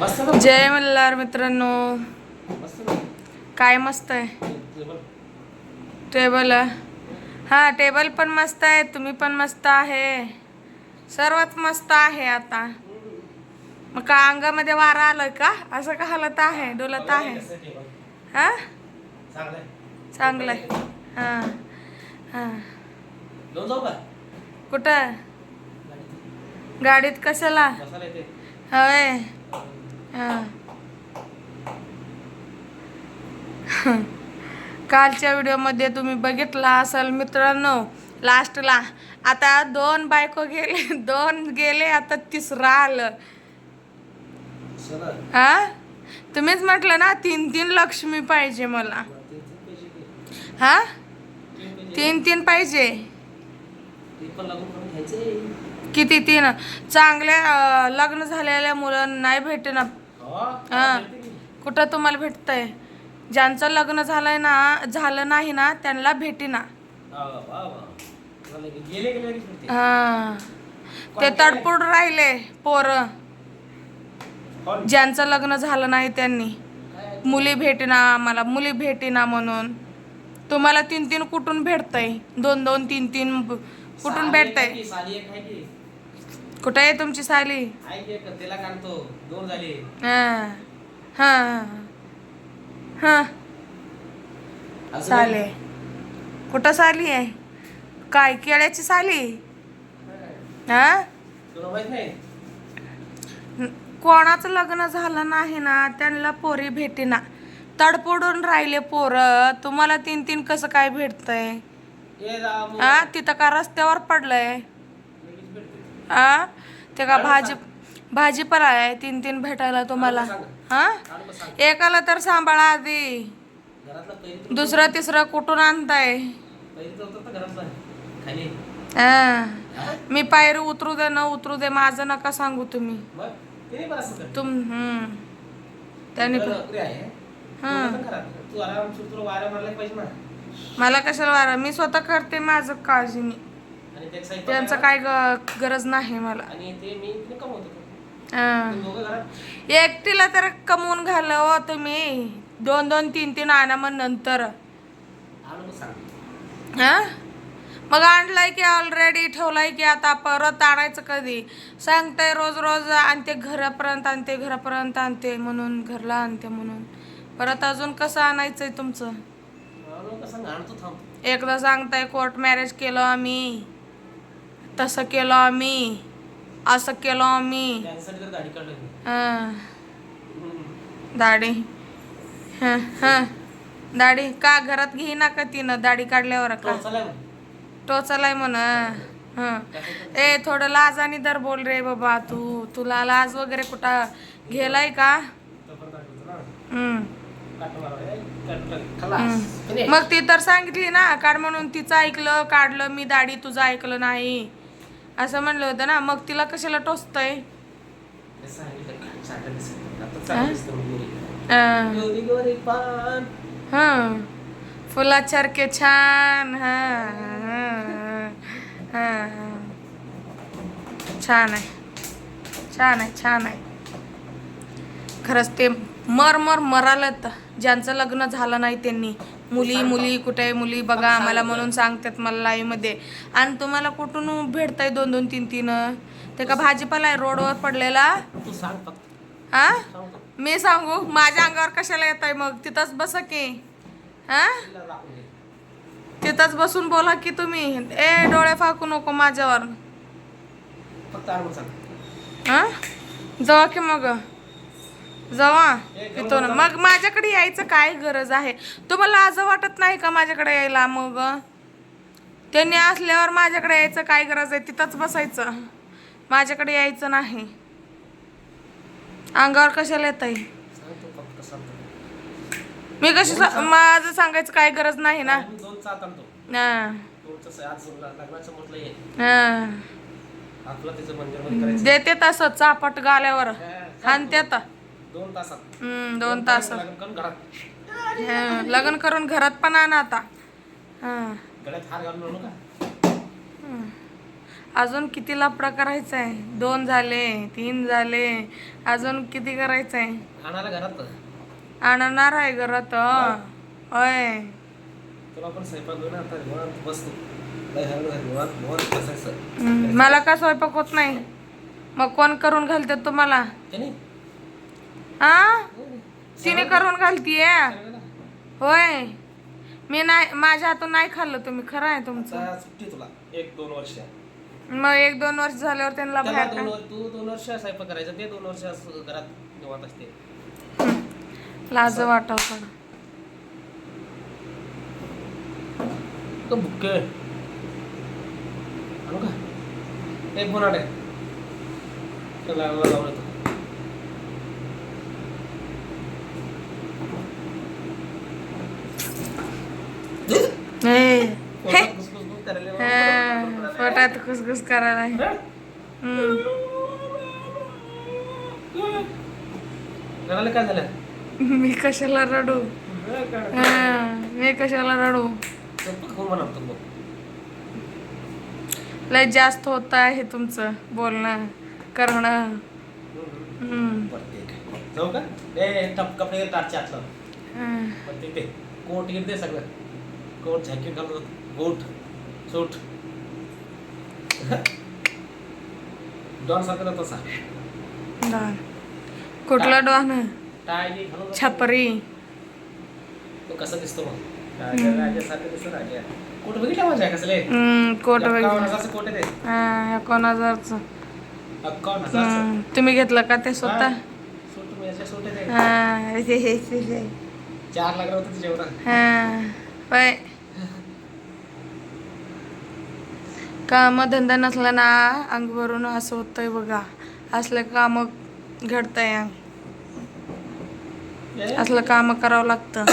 जय मल्हार मित्रांनो. काय मस्त आहे? टेबल. हा टेबल पण मस्त आहे. तुम्ही पण मस्त आहे. सर्वच मस्त आहे आता. मग का अंगामध्ये वारा आलोय का? असं का हलत आहे डोलत आहे? हा? चांगलं आहे. हा हा. कुठं? गाडीत कशाला? होय. हा. कालच्या व्हिडिओमध्ये तुम्ही बघितला असाल मित्रांनो लास्टला. आता दोन बायको गेले दोन गेले आता तिसरा आलं. हा? तुम्हीच म्हटलं ना तीन तीन लक्ष्मी पाहिजे मला. हा? तीन तीन पाहिजे. किती तीन? चांगल्या लग्न झालेल्या मुलं नाही हो. भेटते की. कुठं तुम्हाला भेटतंय? ज्यांचं लग्न झालंय ना झालं नाही ना त्यांना भेटेना. हा. हा. ते तडपुड राहिले पोरं? ज्यांचं लग्न झालं नाही त्यांनी? मुली भेटेना आम्हाला मुली भेटेना म्हणून. तुम्हाला तीन तीन कुठून भेटतंय? दोन दोन तीन तीन कुठून भेटतंय? कुठे आहे तुमची साली? त्याला काढतो. दोन झाले. हा. हा हा. अजून साले? कुठं साली आहे? काय केळ्याची साली? हा? कोणाचं लग्न झालं नाही ना त्यांना पोरी भेटेना. तडपडून राहिले पोरं. तुम्हाला तीन तीन कसं काय भेटतंय. हा तिथं का रस्त्यावर पडलंय? हा ते का भाजी भाजीपाला आहे तीन तीन भेटायला तुम्हाला. हा. एकाला तर सांभाळा आधी. दुसरं तिसरं कुठून आणताय? हा? मी पायरी उतरू दे न उतरू दे माझं नका सांगू तुम्ही. तुम हम्म. त्यांनी पण मला कशाला वारा? मी स्वतः करते माझं काळजीने आणि त्यांचं काय गरज नाही मला. आणि ते मी कमवतो. हा. एकटीला तर कमवून घाल हो तुम्ही. दोन दोन तीन तीन आणा मग नंतर. मग हा? आणलाय की ऑलरेडी ठेवलाय की आता परत आणायचं कधी? सांगताय रोज रोज आणते घरापर्यंत आणते घरापर्यंत आणते म्हणून घरला आणते म्हणून. परत अजून कसं आणायचंय तुमचं? एकदा सांगताय कोर्ट मॅरेज केलं आम्ही. तसं केलं आम्ही. असं केलं आम्ही. हां. दाढी. हां हां. दाढी का घरात घेईना का तिनं? दाढी काढल्यावर का. टोचलाय म्हण. हं. ए थोडं लाजानी दर बोल रे बाबा तू. तुला लाज वगैरे कुठं गेलाय का? ना. मग ती तर सांगितली ना काढ म्हणून तिचं ऐकलं काढलं मी दाढी तुझं ऐकलं नाही. असं म्हणलं होतं ना मग तिला कशाला टोचतय. हं? फुलासारखे छान. हां छान आहे. छान आहे छान आहे. खरंच ते मर मर मरालत. ज्यांचं लग्न झालं नाही त्यांनी. मुली मुली कुठे मुली बघा आम्हाला म्हणून सांगतात मला लाईव्हमध्ये आणि तुम्हाला कुठून भेटताय दोन दोन तीन तीन ते का भाजीपाला आहे रोडवर पडलेला? हा. मी सांगू? माझ्या अंगावर कशाला येत आहे मग? तिथंच बसा की. हा. तिथंच बसून बोला की तुम्ही. ए डोळे फाकू नको माझ्यावर. हा? जावा की मग. जावा तिथून मग माझ्याकडे यायचं काय गरज आहे? तुम्हाला आज वाटत नाही का माझ्याकडे यायला मग? त्यांनी असल्यावर माझ्याकडे यायचं काय गरज आहे? तिथंच बसायचं. माझ्याकडे यायचं नाही. अंगावर कशाला येत आहे. मी कशी माझं सांगायचं काय गरज नाही ना? हा, हा. देते तसं चापट गाल्यावर. हा, हानत्यात दोन तासात. हम्म दोन तास लग्न करून घरात. हा, लग्न करून घरात पण आणा आता. हा. गळ्यात हार घालून आणू का? अजून किती लफडा करायचा आहे दोन झाले तीन झाले अजून किती करायचं आहे आणायला घरात. आणणार आहे घरात होय. तुला पण स्वयंपाक घेऊन आता निवांत बसतो. लय हळू हळू निवांत निवांत बसायचं. हम्म, मला का स्वयंपाक होत नाही? मग कोण करून घालते तुम्हाला? त्याने हा? तिने करून घालतीये? होय. मी नाही माझ्या हातून नाही खाल्लं तुम्ही खरं आहे तुमचं. आता सुट्टी तुला. एक दोन वर्ष. मग एक दोन वर्ष झाल्यावर त्यांना त्याला बाहेर दोन का- वर- तू दोन वर्ष स्वयंपाक करायचं ते दोन वर्ष असं घरात निवांत असते. लाज वाटाव पण तो बुक्के आणू का? एक फोन आटे त्याला लावलं तो ए, हे. पोटात घुसघुस करायला हा, पोटात खुसखुस करायला. आहे. काय झालं? मी कशाला रडू? हा, मी कशाला रडू? मग. लय जास्त होत आहे तुमचं बोलणं करणं. हम्म. आहे. जाऊ का? ए टप कपडे टाटचे आतलं हा. पण ते ते कोट गिट दे सगळं. कोट जॅकेट घालून कोट सूट. डॉन सारखं तसा डॉन. कुठला डॉन घालून छपरी. तो कसा दिसतो मग राजा राजासारखं दिसतो राजा. कोट बघितला माझ्या कसले? हम्म, कोट एकावन्न वगैरे हजारचं कोट आहे ते. हा एकोण हजारचं. अकाउंट हजारचं. हम्म, तुम्ही घेतलं का ते स्वतः? हा. सूट मी याच्या सूट आहे ते. हा हे, हे, हे, हे. चार तिच्या एवढा हा होय. कामधंदा नसला ना अंग भरून असं होतंय बघा. असलं काम घडतंय. अंग असलं काम करावं लागतं.